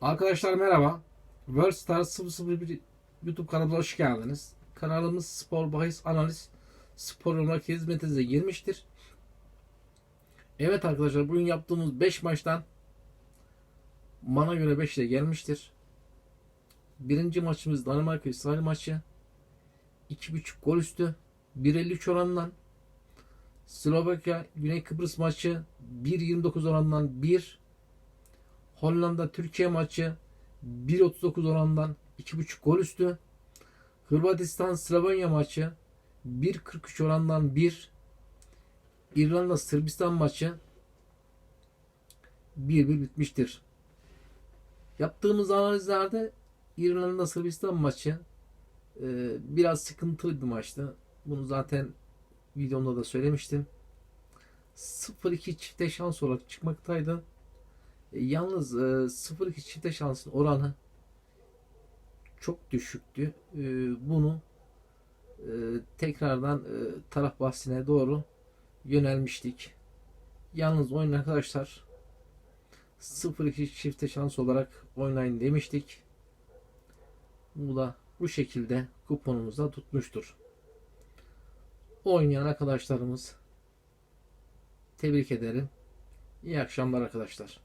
Arkadaşlar merhaba. World Star 001 YouTube kanalına hoş geldiniz. Kanalımız spor bahis analiz spor olarak hizmetinize girmiştir. Evet arkadaşlar bugün yaptığımız 5 maçtan bana göre 5 ile gelmiştir. Birinci maçımız Danimarka İsrail maçı. 2.5 gol üstü 1.53 oranından Slovakya Güney Kıbrıs maçı 1.29 oranından 1 Hollanda Türkiye maçı 1.39 oranından 2.5 gol üstü. Hırvatistan Slovenya maçı 1.43 orandan 1. İrlanda Sırbistan maçı 1-1 bitmiştir. Yaptığımız analizlerde İrlanda Sırbistan maçı e, biraz sıkıntılı bir maçtı. Bunu zaten videomda da söylemiştim. 0-2 çifte şans olarak çıkmaktaydı. E, Yalnız e, 0-2 çifte şansın oranı çok düşüktü. E, Bunu e, tekrardan e, taraf bahsine doğru yönelmiştik. Yalnız oyun arkadaşlar 0-2 çifte şans olarak oynayın demiştik. Bu da bu şekilde kuponumuzda tutmuştur. Oynayan arkadaşlarımız tebrik ederim. İyi akşamlar arkadaşlar.